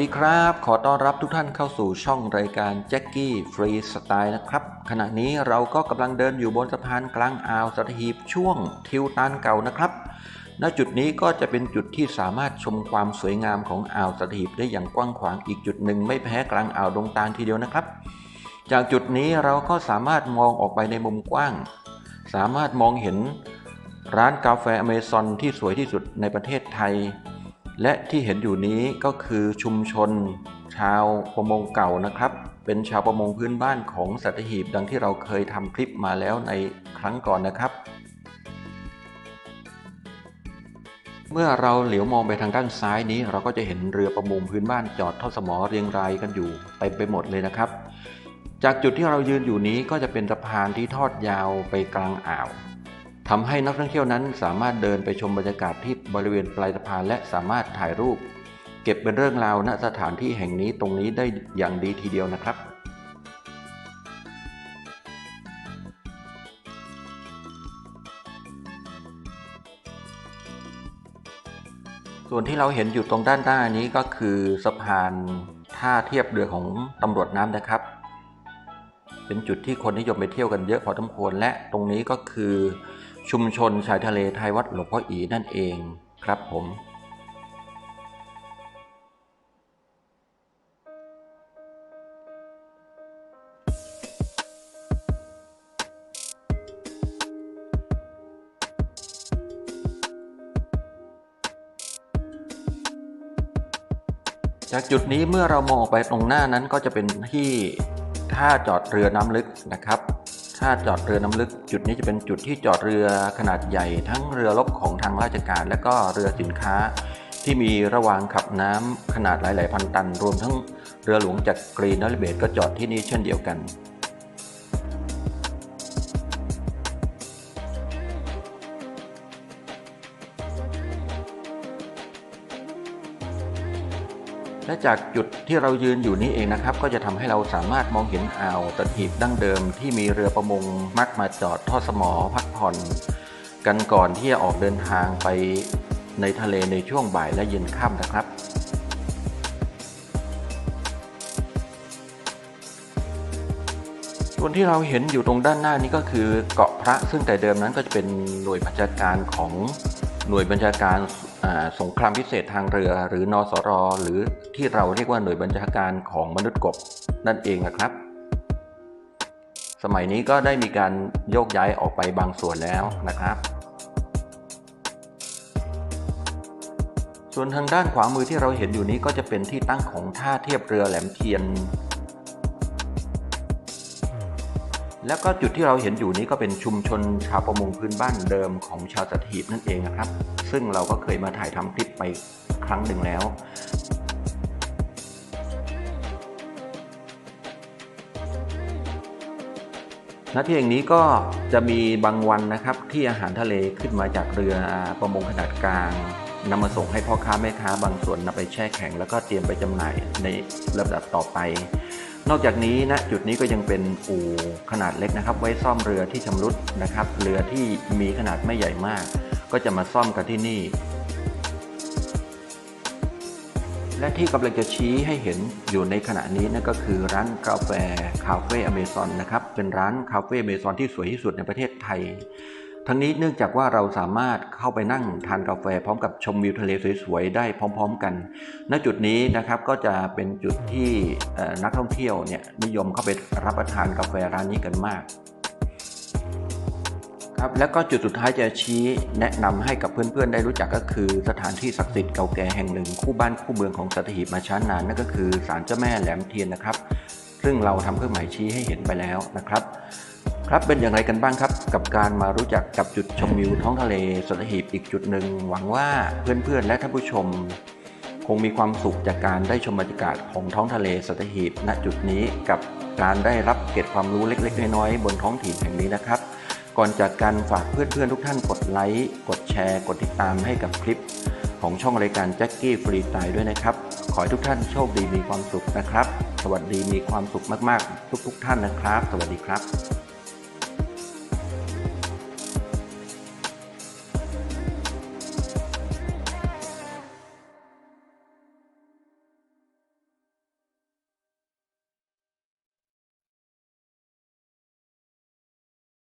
ดีครับ ขอต้อนรับทุกท่านเข้าสู่ช่องรายการแจ็คกี้ฟรีสไตล์นะครับ ขณะนี้เราก็กำลังเดินอยู่บนสะพานกลางอ่าวสัตหีบช่วงทิวตันเก่านะครับ ณจุดนี้ก็จะเป็นจุดที่สามารถชมความสวยงามของอ่าวสัตหีบได้อย่างกว้างขวางอีกจุดหนึ่งไม่แพ้กลางอ่าวดงตาลทีเดียวนะครับ จากจุดนี้เราก็สามารถมองออกไปในมุมกว้าง สามารถมองเห็นร้านกาแฟอเมซอนที่สวยที่สุดในประเทศไทย และที่เห็นอยู่นี้ก็คือชุมชน ชาวประมงเก่านะครับ เป็นชาวประมงพื้นบ้านของสัตหีบดังที่เราเคยทำคลิปมาแล้วในครั้งก่อนนะครับ เมื่อเราเหลียวมองไปทางด้านซ้ายนี้ เราก็จะเห็นเรือประมงพื้นบ้านจอดทอดสมอเรียงรายกันอยู่เต็มไปหมดเลยนะครับ จากจุดที่เรายืนอยู่นี้ก็จะเป็นสะพานที่ทอดยาวไปกลางอ่าว ทำให้นักท่องเที่ยวนั้นสามารถเดินไปชมบรรยากาศที่บริเวณปลายสะพานและสามารถถ่ายรูป เก็บเป็นเรื่องราวณสถานที่แห่งนี้ตรงนี้ได้อย่างดีทีเดียวนะครับส่วนที่เราเห็นอยู่ตรงด้านหน้านี้ก็คือสะพานท่าเทียบเรือของตำรวจน้ำนะครับ เป็นจุดที่คนนิยมไปเที่ยวกันเยอะพอสมควรและตรงนี้ก็คือ ชุมชนชายทะเลไทยวัดหลวงพ่ออีนั่นเองครับผม จากจุดนี้เมื่อเรามองออกไปตรงหน้านั้นก็จะเป็นที่ท่าจอดเรือน้ำลึกนะครับ ท่าจอดเรือน้ำลึกจุดนี้จะเป็นจุดที่จอดเรือขนาดใหญ่ ทั้งเรือรบของทางราชการ และก็เรือสินค้า ที่มีระวางขับน้ำขนาดหลาย ๆ พันตัน รวมทั้งเรือหลวงจากกรีนนริเบตก็จอดที่นี่เช่นเดียวกัน และจากจุดที่เรายืนอยู่นี้เองนะครับ ก็จะทำให้เราสามารถมองเห็นอ่าวตะหีบดั้งเดิมที่มีเรือประมงมักมาจอดทอดสมอพักผ่อน กันก่อนที่จะออกเดินทางไปในทะเลในช่วงบ่ายและเย็นค่ำนะครับส่วนที่เราเห็นอยู่ตรงด้านหน้านี้ก็คือเกาะพระซึ่งแต่เดิมนั้นก็จะเป็นหน่วยบัญชาการของหน่วยบัญชาการ สงครามพิเศษทางเรือ หรือนสรหรือที่เราเรียกว่าหน่วยบัญชาการของมนุษย์กบนั่นเองนะครับ สมัยนี้ก็ได้มีการโยกย้ายออกไปบางส่วนแล้วนะครับ ส่วนทางด้านขวามือที่เราเห็นอยู่นี้ก็จะเป็นที่ตั้งของท่าเทียบเรือแหลมเทียน แล้วก็จุดที่เราเห็นอยู่นี้ก็เป็นชุมชนชาวประมงพื้นบ้านเดิมของชาวสัตหีบนั่นเองนะครับ ซึ่งเราก็เคยมาถ่ายทำคลิปไปครั้งหนึ่งแล้วณที่แห่งนี้ก็จะมีบางวันนะครับที่อาหารทะเลขึ้นมาจากเรือประมงขนาดกลางนำมาส่งให้พ่อค้าแม่ค้าบางส่วนนำไปแช่แข็ง แล้วก็เตรียมไปจำหน่ายในลำดับต่อไป นอกจากนี้ณจุดนี้ก็ยังเป็นอู่ขนาดเล็กนะครับ ไว้ซ่อมเรือที่ชำรุดนะครับ เรือที่มีขนาดไม่ใหญ่มาก ก็จะมาซ่อมกันที่นี่ และที่กำลังจะชี้ให้เห็นอยู่ในขณะนี้นั่นก็คือร้านกาแฟคาเฟ่อเมซอนนะครับ เป็นร้านคาเฟ่อเมซอนที่สวยที่สุดในประเทศไทย ทั้งนี้เนื่องจากว่าเราสามารถเข้าไปนั่งทานกาแฟ พร้อมกับชมวิวทะเลสวยๆได้พร้อม ๆ กัน ณจุดนี้นะครับก็จะเป็นจุดที่นักท่องเที่ยวเนี่ยนิยมเข้าไปรับประทานกาแฟร้านนี้กันมากครับแล้วก็จุดสุดท้ายจะชี้แนะนำให้กับเพื่อนๆ ได้รู้จักก็คือ สถานที่ศักดิ์สิทธิ์เก่าแก่แห่งหนึ่ง คู่บ้านคู่เมืองของสัตหีบมาช้านานนั่นก็คือศาลเจ้าแม่แหลมเทียนนะครับ ซึ่งเราทำเครื่องหมายชี้ให้เห็นไปแล้วนะครับ ครับเป็นอย่างไรกันบ้างครับกับการมารู้จักกับจุดชมวิวท้องทะเลสัตหีบอีกจุดหนึ่งหวังว่าเพื่อนๆและท่านผู้ชม คงมีความสุขจากการได้ชมบรรยากาศของท้องทะเลสัตหีบณจุดนี้กับการได้รับเกร็ดความรู้เล็กๆ น้อยๆบนท้องถิ่นแห่งนี้นะครับ ก่อนจากการฝากเพื่อนๆทุกท่านกดไลค์กดแชร์ กดติดตามให้กับคลิป ของช่องรายการแจ็คกี้ฟรีสไตล์ด้วยนะครับขอให้ทุกท่านโชคดีมีความสุขนะครับ สวัสดีมีความสุขมากๆ ทุกๆท่านนะครับ สวัสดีครับ